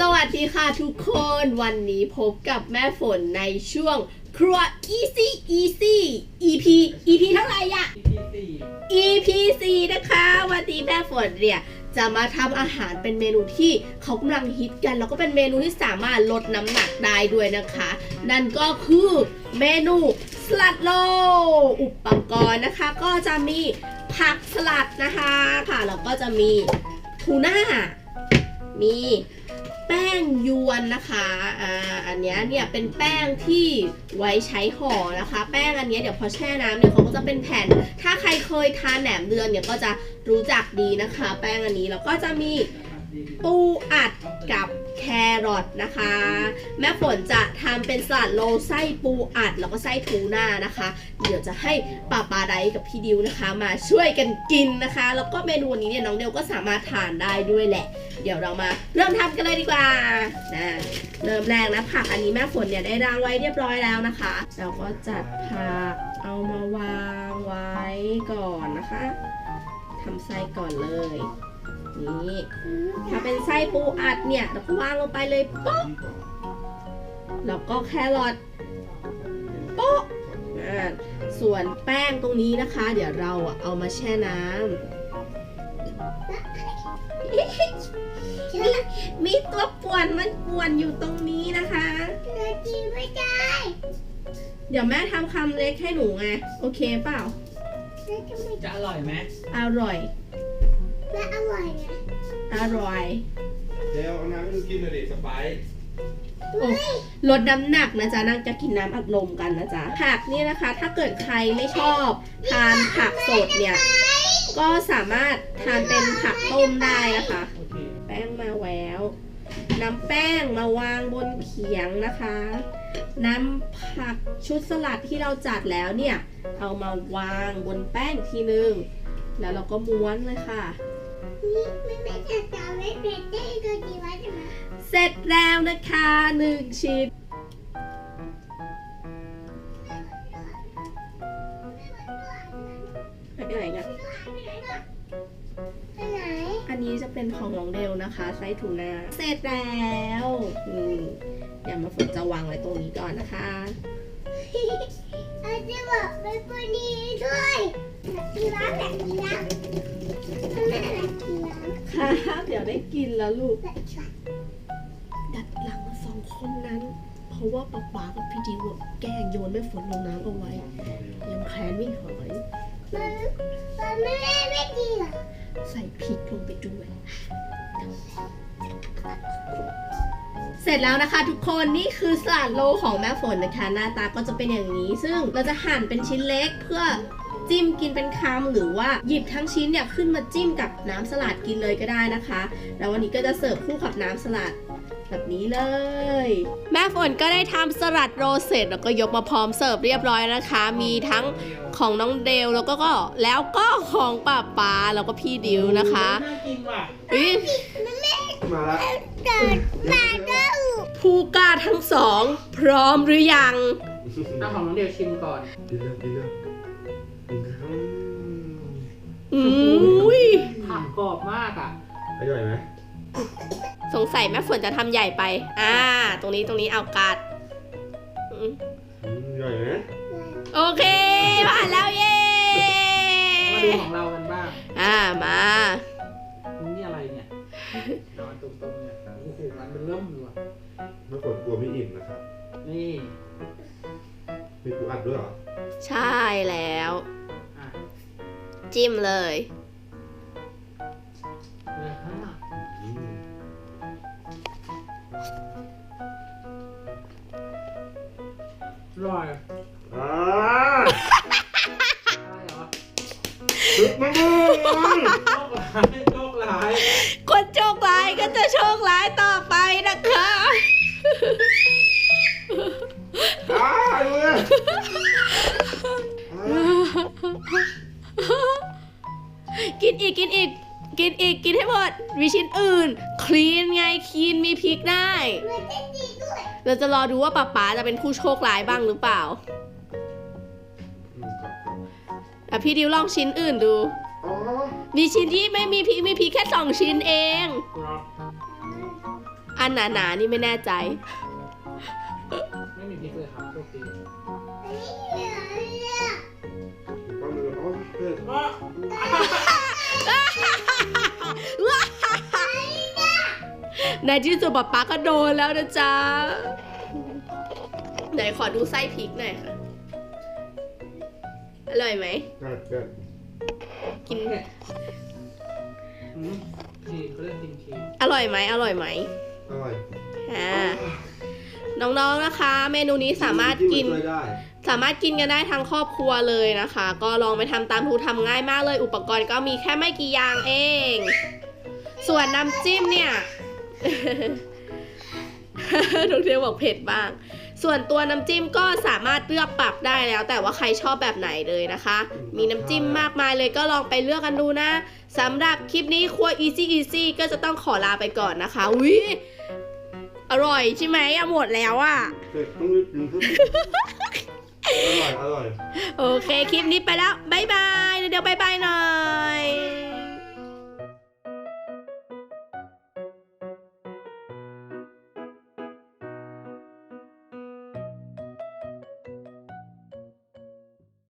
สวัสดีค่ะทุกคนวันนี้พบกับแม่ฝนในช่วงครัว easy easy EP EP เท่าไหร่อะ EP 4นะคะ วันนี้แม่ฝนเนี่ยจะมาทำอาหารเป็นเมนูที่เขากำลังฮิตกัน แล้วก็เป็นเมนูที่สามารถลดน้ำหนักได้ด้วยนะคะ นั่นก็คือเมนูสลัดโล อุปกรณ์นะคะ ก็จะมีผักสลัดนะคะค่ะแล้วก็จะมีทูน่ามี แป้งยวนนะคะอ่าอันเนี้ยเนี่ยเป็นแป้งที่ไว้ใช้ห่อนะคะ แป้งอันเนี้ยเดี๋ยวพอแช่น้ำเนี่ยเขาก็จะเป็นแผ่น ถ้าใครเคยทานแหนมเดือนเนี่ยก็จะรู้จักดีนะคะ แป้งอันนี้แล้วก็จะมีปูอัดกับ รอทนะคะ แม่ฝนจะทำเป็นสลัดโลไส้ปูอัดแล้วก็ไส้ทูน่านะคะ เดี๋ยวจะให้ป้าปาไดกับพี่ดิวนะคะ มาช่วยกันกินนะคะ แล้วก็เมนูนี้เนี่ยน้องเดวก็สามารถทานได้ด้วยแหละ เดี๋ยวเรามาเริ่มทำกันเลยดีกว่านะเริ่มแรกนะผักอันนี้แม่ฝนเนี่ยได้ล้างไว้เรียบร้อยแล้วนะคะ เราก็จัดผักเอามาวางไว้ก่อนนะคะทำไส้ก่อนเลย นี่ถ้าเป็นไส้ปูอัดเนี่ยเราก็วางลงไปเลยโป๊ะแล้วก็แครอทโป๊ะอ่าส่วนแป้งตรงนี้นะคะ เดี๋ยวเราอะเอามาแช่น้ำมีมีตัวป่วนมันป่วนอยู่ตรงนี้นะคะเรากินไม่ได้ เดี๋ยวแม่ทำคำเล็กให้หนูไง โอเคเปล่าแล้วทำไมจะอร่อยไหมอร่อย และอร่อยนะอร่อยเดี๋ยวเอาน้ำให้ดูกินหน่อยดิสไปซ์โอ้ลดน้ำหนักนะจ๊ะนั่งจะกินน้ำอัดลมกันนะจ๊ะผักนี่นะคะ ถ้าเกิดใครไม่ชอบทานผักสดเนี่ย ก็สามารถทานเป็นผักต้มได้นะคะ โอเคแป้งมาแววน้ำแป้งมาวางบนเขียงนะคะน้ำผักชุดสลัดที่เราจัดแล้วเนี่ย เอามาวางบนแป้งทีนึง แล้วเราก็ม้วนเลยค่ะ นี่ไม่ไม่จะจำไม่เป็นได้ก็กินไว้ใช่ไหมเสร็จแล้วนะคะหนึ่งชิ้นไปไหนกันไปไหนอันนี้จะเป็นของน้องเดลนะคะไส้ทูน่าเสร็จแล้วนี่เดี๋ยวมาฝนจะวางไว้ตรงนี้ก่อนนะคะเราจะบอกไปปนีด้วยกินน้ำแบบกินน้ำแม่แบบกินน้ำ ครับเดี๋ยวได้กินแล้วลูกแบบชวนดัดหลังสองคนนั้น เพราะว่าป๊าป๊ากับพี่ดิวอะแกล้งโยนแม่ฝนลงน้ำเอาไว้ ยังแค้นไม่หายมันมันไม่ได้ไม่ดีหรอ ใส่พริกลงไปด้วย เสร็จแล้วนะคะทุกคนนี่คือสลัดโลของแม่ฝนนะคะ หน้าตาก็จะเป็นอย่างนี้ ซึ่งเราจะหั่นเป็นชิ้นเล็กเพื่อ จิ้มกินเป็นคำหรือว่าหยิบทั้งชิ้นเนี่ยขึ้นมาจิ้มกับน้ำสลัดกินเลยก็ได้นะคะ แล้ววันนี้ก็จะเสิร์ฟคู่กับน้ำสลัดแบบนี้เลย แม่ฝนก็ได้ทำสลัดโรเสร็จแล้วก็ยกมาพร้อมเสิร์ฟเรียบร้อยนะคะ มีทั้งของน้องเดลแล้วก็ก็แล้วก็ของป้าป๊าแล้วก็พี่ดิวนะคะน่ากินว่ะอุ๊ยมาแล้วเกิดมาก็ผู้กล้าทั้งสอง พร้อมหรือยังเอาของน้องเดียวชิมก่อนกินเรื่องกินเรื่อง อืมอุ้ยผักกรอบมากอะ อร่อยไหมสงสัยแม่ฝนจะทำใหญ่ไป อ่า ตรงนี้ตรงนี้เอากัดอืมอืมอร่อยไหมโอเค ผ่านแล้วเย้มาดูของเรากันบ้าง อ่ามา นี่อะไรเนี่ย นอนตรงๆเนี่ยโอ้โหมันเป็นเริ่มเลยว่ะ เมื่อฝนกลัวไม่อิ่มนะครับ นี่ มีปูอัดด้วยเหรอ ใช่แล้ว อะจิ้มเลย เลยฮะอืมอร่อยอ่าอะไรเหรอลึกมากเลยโชคร้ายโชคร้ายคนโชคร้ายก็จะโชคร้ายต่อไปนะคะ คลีนไงคลีนมีพริกได้ เราจะรอดูว่าป๊าป๊าจะเป็นผู้โชคร้ายบ้างหรือเปล่าอืมครับครับอะพี่ดิวลองชิ้นอื่นดู มีชิ้นที่ไม่มีพริกมีพริกแค่สองชิ้นเอง อันหนาๆนี่ไม่แน่ใจ ไม่มีพริกเลยครับ ในที่สุดป๊าป๊าก็โดนแล้วนะจ๊ะ ไหนขอดูไส้พริกหน่อยค่ะ อร่อยไหมได้เพื่อนกิน อืมทีเขาเรียกทีมทีอร่อยไหม อร่อยไหมอร่อยอ่า น้องๆนะคะ เมนูนี้สามารถกิน ช่วยได้ สามารถกินกันได้ทั้งครอบครัวเลยนะคะ ก็ลองไปทำตามทูทำง่ายมากเลย อุปกรณ์ก็มีแค่ไม่กี่อย่างเอง ส่วนน้ำจิ้มเนี่ย ทุกเทียบอกเผ็ดบ้าง ส่วนตัวน้ำจิ้มก็สามารถเลือกปรับได้แล้ว แต่ว่าใครชอบแบบไหนเลยนะคะ มีน้ำจิ้มมากมายเลยก็ลองไปเลือกกันดูนะสำหรับคลิปนี้ครัว easy easy ก็จะต้องขอลาไปก่อนนะคะวิอร่อยใช่ไหมอะหมดแล้วอะเผ็ดต้องรีบกินทุกอร่อย อร่อย โอเค คลิปนี้ไปแล้ว บ๊ายบาย เดี๋ยวๆบ๊ายบายหน่อย